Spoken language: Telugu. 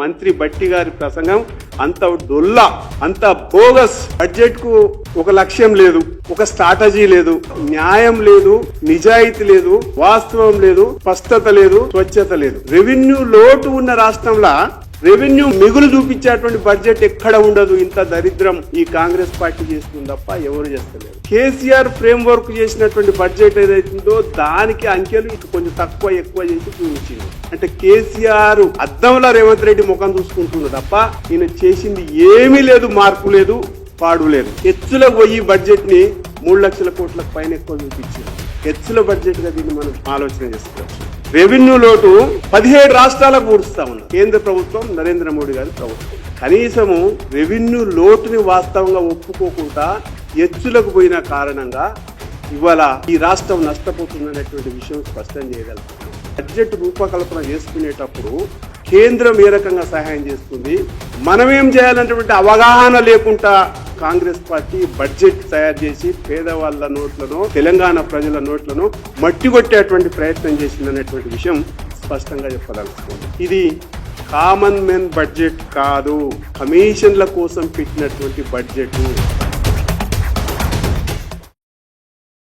మంత్రి బట్టి గారి ప్రసంగం అంత డొల్లా అంత బోగస్ బడ్జెట్కు ఒక లక్ష్యం లేదు ఒక స్ట్రాటజీ లేదు న్యాయం లేదు నిజాయితీ లేదు వాస్తవం లేదు స్పష్టత లేదు స్వచ్ఛత లేదు. రెవెన్యూ లోటు ఉన్న రాష్ట్రంలో రెవెన్యూ మిగులు చూపించేటువంటి బడ్జెట్ ఎక్కడ ఉండదు. ఇంత దరిద్రం ఈ కాంగ్రెస్ పార్టీ చేస్తుంది తప్ప ఎవరు చేస్తలేరు. కేసీఆర్ ఫ్రేమ్ వర్క్ చేసినటువంటి బడ్జెట్ ఏదైతుందో దానికి అంకెలు ఇక కొంచెం తక్కువ ఎక్కువ చేసి చూపించింది. అంటే కేసీఆర్ అద్దంలో రేవంత్ రెడ్డి ముఖం చూసుకుంటుంది తప్ప ఈయన చేసింది ఏమీ లేదు మార్పు లేదు పాడు లేదు. ఎత్తుల పోయి బడ్జెట్ని మూడు లక్షల కోట్ల పైన ఎక్కువ చూపించింది ఎత్తుల బడ్జెట్గా దీన్ని మనం ఆలోచన చేసుకోవచ్చు. రెవెన్యూ లోటు పదిహేడు రాష్ట్రాలకు పూడుస్తా ఉన్నారు కేంద్ర ప్రభుత్వం నరేంద్ర మోడీ గారి ప్రభుత్వం. కనీసము రెవెన్యూ లోటుని వాస్తవంగా ఒప్పుకోకుండా ఎత్తులకు పోయిన కారణంగా ఇవాళ ఈ రాష్ట్రం నష్టపోతుందనేటువంటి విషయం స్పష్టం చేయగలుగుతాం. బడ్జెట్ రూపకల్పన చేసుకునేటప్పుడు కేంద్రం ఏ రకంగా సహాయం చేస్తుంది? మనమేం చేయాలనేటువంటి అవగాహన లేకుండా కాంగ్రెస్ పార్టీ బడ్జెట్ తయారు చేసి పేదవాళ్ళ నోట్లను తెలంగాణ ప్రజల నోట్లను మట్టి కొట్టేటువంటి ప్రయత్నం చేసిందనేటువంటి విషయం స్పష్టంగా చెప్పదలుచుకుంది. ఇది కామన్ మెన్ బడ్జెట్ కాదు. కమిషన్ల కోసం పెట్టినటువంటి బడ్జెట్